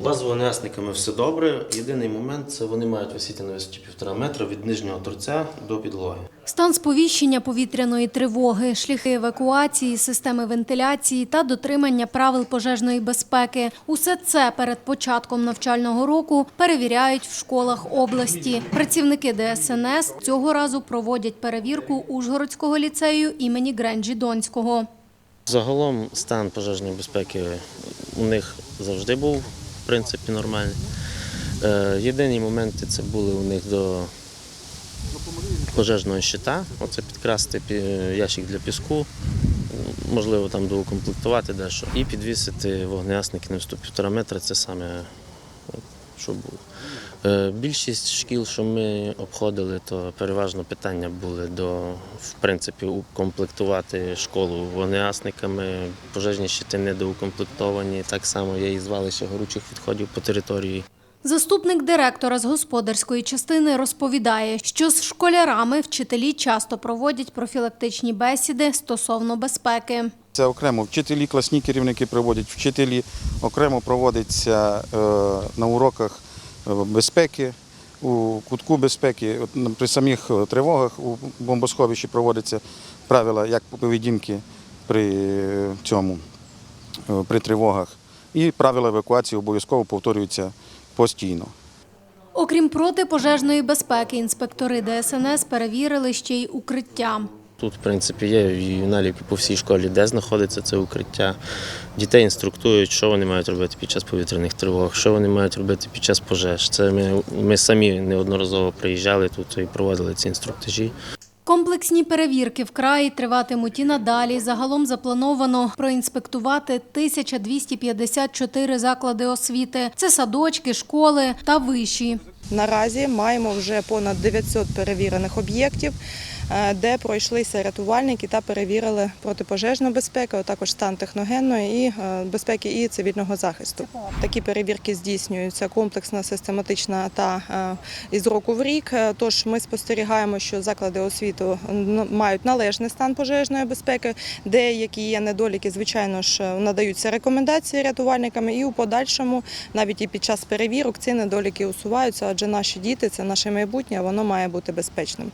У вас з вогнесниками все добре. Єдиний момент це вони мають висіти на висоті півтора метра від нижнього торця до підлоги. Стан сповіщення повітряної тривоги, шляхи евакуації, системи вентиляції та дотримання правил пожежної безпеки. Усе це перед початком навчального року перевіряють в школах області. Працівники ДСНС цього разу проводять перевірку Ужгородського ліцею імені Гренджі Донського. Загалом стан пожежної безпеки у них завжди був принципі нормальний. Е, Єдині моменти це були у них до пожежного щита. Оце підкрасти ящик для піску, можливо, там доукомплектувати дещо. І підвісити вогнегасники на виступ півтора метра це саме, що було. Е, Більшість шкіл, що ми обходили, то переважно питання були до в принципі укомплектувати школу вогнегасниками. Пожежні щити недоукомплектовані. Так само є і звалище горючих відходів по території. Заступник директора з господарської частини розповідає, що з школярами вчителі часто проводять профілактичні бесіди стосовно безпеки. Це окремо вчителі, класні керівники проводять, вчителі окремо проводиться е, на уроках безпеки, у кутку безпеки. При самих е, тривогах у бомбосховищі проводяться правила як поведінки при е, цьому, е, при тривогах. І правила евакуації обов'язково повторюються постійно. Окрім протипожежної безпеки, інспектори ДСНС перевірили ще й укриття. Тут, в принципі, є і наліпки по всій школі, де знаходиться це укриття. Дітей інструктують, що вони мають робити під час повітряних тривог, що вони мають робити під час пожеж. Це ми, ми самі неодноразово приїжджали тут і проводили ці інструктажі. Комплексні перевірки в краї триватимуть і надалі. Загалом заплановано проінспектувати 1254 заклади освіти. Це садочки, школи та виші. Наразі маємо вже понад 900 перевірених об'єктів, е, де пройшлися рятувальники та перевірили протипожежну безпеку, а також стан техногенної і е, безпеки і цивільного захисту. Такі перевірки здійснюються комплексно, систематично та е, із року в рік. Тож ми спостерігаємо, що заклади освіти мають належний стан пожежної безпеки. Деякі є недоліки, звичайно ж, надаються рекомендації рятувальниками, і у подальшому, навіть і під час перевірок, ці недоліки усуваються, адже наші діти це наше майбутнє, воно має бути безпечним.